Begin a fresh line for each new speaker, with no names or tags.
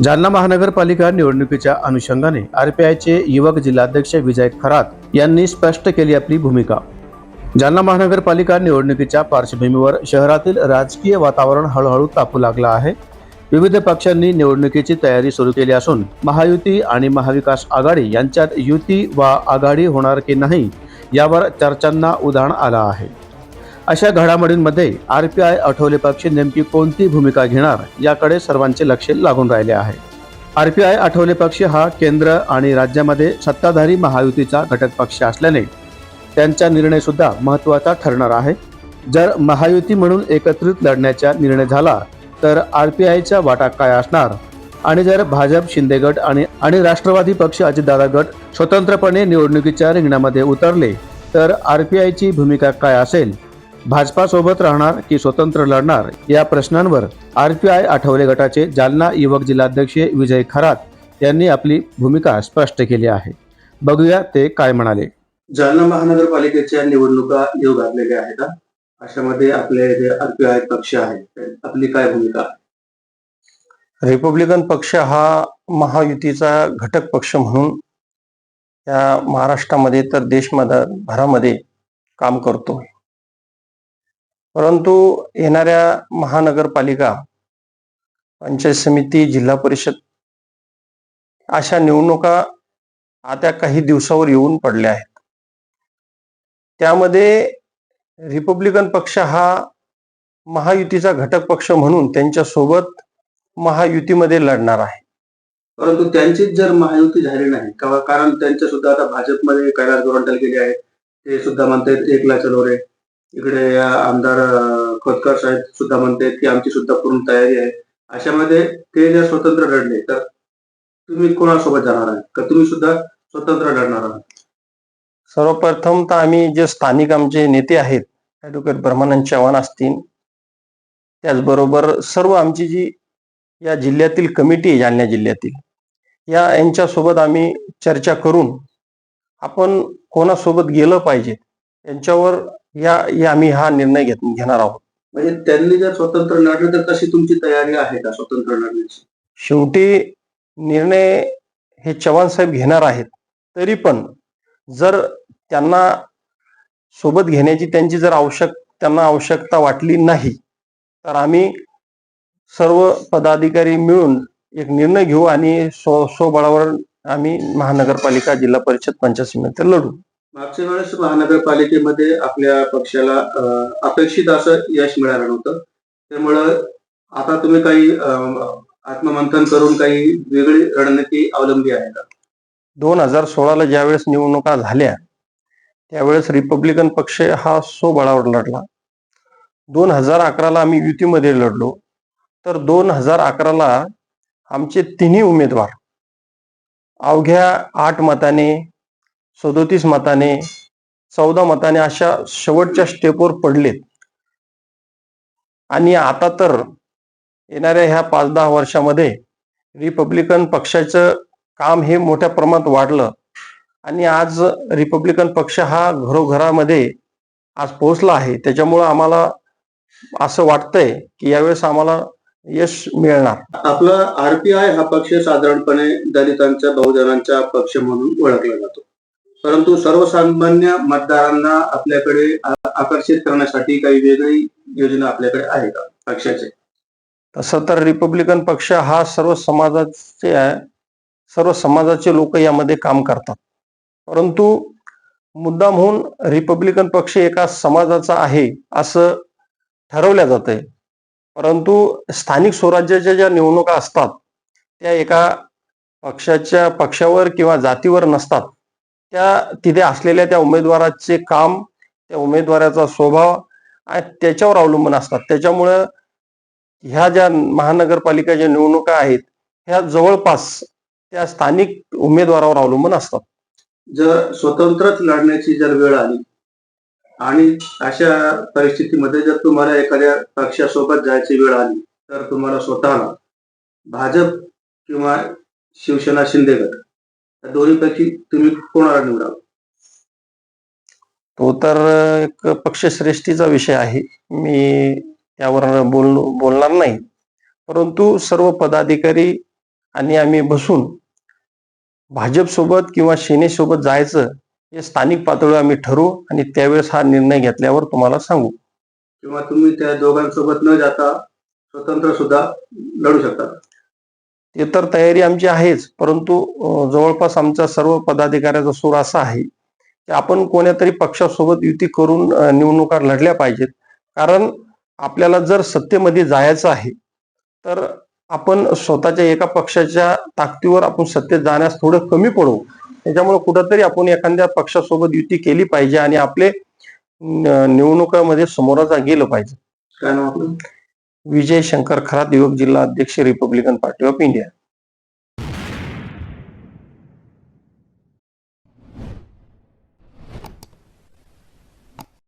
जालना महानगरपालिका निवडणुकीच्या अनुषंगाने आरपीआयचे युवक जिल्हाध्यक्ष विजय खरात यांनी स्पष्ट केली आपली भूमिका. जालना महानगरपालिका निवडणुकीच्या पार्श्वभूमीवर शहरातील राजकीय वातावरण हळूहळू तापू लागलं आहे. विविध पक्षांनी निवडणुकीची तयारी सुरू केली असून महायुती आणि महाविकास आघाडी यांच्यात युती वा आघाडी होणार की नाही यावर चर्चांना उधाण आलं आहे. अशा घडामोडींमध्ये आर पी आय आठवले पक्ष नेमकी कोणती भूमिका घेणार याकडे सर्वांचे लक्ष लागून राहिले आहे. आर पी आय आठवले पक्ष हा केंद्र आणि राज्यामध्ये सत्ताधारी महायुतीचा घटक पक्ष असल्याने त्यांचा निर्णयसुद्धा महत्त्वाचा ठरणार आहे. जर महायुती म्हणून एकत्रित लढण्याचा निर्णय झाला तर आर पी आयचा वाटा काय असणार? आणि जर भाजप शिंदे गट आणि आणि राष्ट्रवादी पक्ष अजितदादा गट स्वतंत्रपणे निवडणुकीच्या रिंगणामध्ये उतरले तर आर पी आयची भूमिका काय असेल? भाजपा सोबत राहणार की स्वतंत्र लढणार या प्रश्नांवर आर पी आय आठवले गटाचे जालना युवक जिल्हाध्यक्ष विजय खरात यांनी आपली भूमिका स्पष्ट केली आहे. बघूया ते काय म्हणाले. जालना महानगरपालिकेच्या निवडणुका येऊ घातलेल्या आहेत. अशामध्ये आपले जे आर पी आय पक्ष आहे आपली काय भूमिका?
रिपब्लिकन पक्ष हा महायुतीचा घटक पक्ष म्हणून या महाराष्ट्रामध्ये तर देशमध्ये भरामध्ये काम करतो. परंतु येणाऱ्या महानगरपालिका पंचायत समिती जिल्हा परिषद अशा निवडणुका आता काही दिवसावर येऊन पडल्या आहेत. त्यामध्ये रिपब्लिकन पक्ष हा महायुतीचा घटक पक्ष म्हणून त्यांच्यासोबत महायुतीमध्ये लढणार आहे.
परंतु त्यांचीच जर महायुती झाली नाही कारण त्यांच्या सुद्धा आता भाजपमध्ये कैलास गोरंटल गेले आहेत ते सुद्धा म्हणतात एकला चलोरे इकडे आमदार खोतकर साहेब सुद्धा म्हणतात की आमची सुद्धा पूर्ण तयारी आहे. अशामध्ये ते जर स्वतंत्र लढले तर तुम्ही कोणासोबत जाणार आहे? का तुम्ही सुद्धा स्वतंत्र लढणार आहात?
सर्वप्रथम तर आम्ही जे स्थानिक आमचे नेते आहेत ॲडव्होकेट ब्रह्मानंद चव्हाण असतील त्याचबरोबर सर्व आमची जी या जिल्ह्यातील कमिटी आहे जालना जिल्ह्यातील या यांच्यासोबत आम्ही चर्चा करून आपण कोणासोबत गेलं पाहिजे यांच्यावर या या आम्ही हा निर्णय घेत घेणार आहोत.
म्हणजे त्यांनी जर स्वतंत्र लढले तर तशी तुमची तयारी आहे का स्वतंत्र लढण्याची?
शेवटी निर्णय हे चव्हाण साहेब घेणार आहेत तरी पण जर त्यांना सोबत घेण्याची त्यांची जर आवश्यक त्यांना आवश्यकता वाटली नाही तर आम्ही सर्व पदाधिकारी मिळून एक निर्णय घेऊ आणि स्व स्वबळावर आम्ही महानगरपालिका जिल्हा परिषद पंचायत समिती लढू.
मागच्या वेळेस महानगरपालिकेमध्ये आपल्या पक्षाला अपेक्षित असं यश मिळालं नव्हतं. त्यामुळं आता तुम्ही काही अं, आत्ममंथन करून काही वेगळी रणनीती अवलंबली आहे का?
दोन हजार सोळाला ज्यावेळेस निवडणुका झाल्या त्यावेळेस रिपब्लिकन पक्ष हा स्वबळावर लढला. दोन हजार अकराला आम्ही युतीमध्ये लढलो. तर दोन हजार अकराला आमचे तिन्ही उमेदवार अवघ्या आठ मताने सदोतीस मताने चौदा मताने अशा शेवटच्या स्टेपवर पडलेत. आणि आता तर येणाऱ्या ह्या पाच दहा वर्षामध्ये रिपब्लिकन पक्षाचं काम हे मोठ्या प्रमाणात वाढलं. आणि आज रिपब्लिकन पक्ष हा घरोघरामध्ये आज पोहोचला आहे. त्याच्यामुळं आम्हाला असं वाटतंय की यावेळेस आम्हाला यश मिळणार.
आपला आरपीआय हा पक्ष साधारणपणे दलितांच्या बहुजनांचा पक्ष म्हणून ओळखला जातो. परंतु सर्वसामान्य मतदारांना आपल्याकडे आकर्षित करण्यासाठी काही वेगळी योजना आपल्याकडे आहे का पक्षाचे?
तसं तर रिपब्लिकन पक्ष हा सर्व समाजाचे सर्व समाजाचे लोक यामध्ये काम करतात. परंतु मुद्दामहून रिपब्लिकन पक्ष एका समाजाचा आहे असं ठरवल्या जातंय. परंतु स्थानिक स्वराज्याच्या ज्या निवडणुका असतात त्या एका पक्षाच्या पक्षावर किंवा जातीवर नसतात. त्या तिथे असलेल्या त्या उमेदवाराचे काम त्या उमेदवाराचा स्वभाव आणि त्याच्यावर अवलंबून असतात. त्याच्यामुळं ह्या ज्या महानगरपालिका ज्या निवडणुका आहेत ह्या जवळपास त्या स्थानिक उमेदवारावर अवलंबून असतात.
जर स्वतंत्रच लढण्याची जर वेळ आली आणि अशा परिस्थितीमध्ये जर तुम्हाला एखाद्या पक्षासोबत जायची वेळ आली तर तुम्हाला स्वतःला भाजप किंवा शिवसेना शिंदे गट दोन्हीपैकी तुम्ही कोणाला निवडाल?
तो तर एक पक्षश्रेष्ठीचा विषय आहे. मी त्यावर बोल बोलणार नाही. परंतु सर्व पदाधिकारी आणि आम्ही बसून भाजपसोबत किंवा सेनेसोबत जायचं हे स्थानिक पातळीवर आम्ही ठरवू आणि त्यावेळेस हा निर्णय घेतल्यावर तुम्हाला सांगू.
किंवा तुम्ही त्या दोघांसोबत न जाता स्वतंत्र सुद्धा लढू शकता.
ते तर तयारी आमची आहेच परंतु जवळपास आमचा सर्व पदाधिकाऱ्याचा सूर असा आहे की आपण कोण्यातरी पक्षासोबत युती करून निवडणुका लढल्या पाहिजेत. कारण आपल्याला जर सत्तेमध्ये जायचं आहे तर आपण स्वतःच्या एका पक्षाच्या ताकदीवर आपण सत्तेत जाण्यास थोडं कमी पडू. त्याच्यामुळे कुठंतरी आपण एखाद्या पक्षासोबत युती केली पाहिजे आणि आपले निवडणुकामध्ये समोराचा गेलं पाहिजे.
काय
विजय शंकर खरात युवक जिल्हा अध्यक्ष रिपब्लिकन पार्टी ऑफ इंडिया